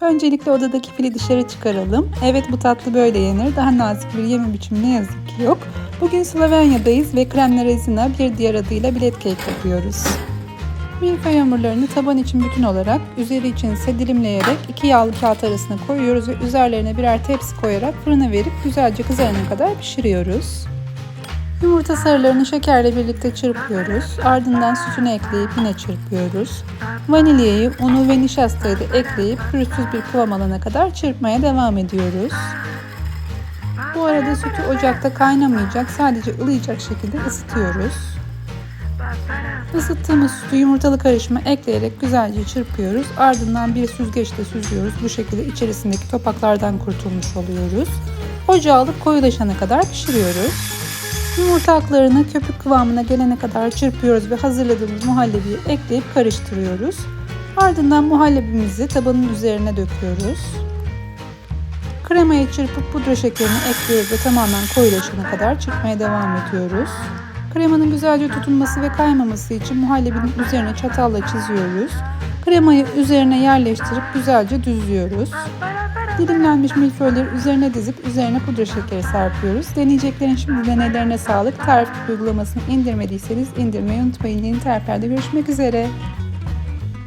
Öncelikle odadaki fili dışarı çıkaralım. Evet bu tatlı böyle yenir. Daha nazik bir yeme biçimi ne yazık ki yok. Bugün Slovenya'dayız ve kremle rezina bir diğer adıyla bilet cake yapıyoruz. Milföy hamurlarını taban için bütün olarak, üzeri için ise dilimleyerek iki yağlı kağıt arasına koyuyoruz ve üzerlerine birer tepsi koyarak fırına verip güzelce kızarana kadar pişiriyoruz. Yumurta sarılarını şekerle birlikte çırpıyoruz. Ardından sütünü ekleyip yine çırpıyoruz. Vanilyayı, unu ve nişastayı da ekleyip pürüzsüz bir kıvam alana kadar çırpmaya devam ediyoruz. Bu arada sütü ocakta kaynamayacak, sadece ılıyacak şekilde ısıtıyoruz. Isıttığımız sütü yumurtalı karışıma ekleyerek güzelce çırpıyoruz. Ardından bir süzgeçte süzüyoruz. Bu şekilde içerisindeki topaklardan kurtulmuş oluyoruz. Ocağa alıp koyulaşana kadar pişiriyoruz. Yumurta aklarını köpük kıvamına gelene kadar çırpıyoruz ve hazırladığımız muhallebiyi ekleyip karıştırıyoruz. Ardından muhallebimizi tabanın üzerine döküyoruz. Kremayı çırpıp pudra şekerini ekliyoruz ve tamamen koyulaşana kadar çırpmaya devam ediyoruz. Kremanın güzelce tutunması ve kaymaması için muhallebinin üzerine çatalla çiziyoruz. Kremayı üzerine yerleştirip güzelce düzlüyoruz. Dilimlenmiş milföyleri üzerine dizip üzerine pudra şekeri serpiyoruz. Deneyeceklerin şimdiden ellerine sağlık. Tarif uygulamasını indirmediyseniz indirmeyi unutmayın. Yeni tariflerde görüşmek üzere.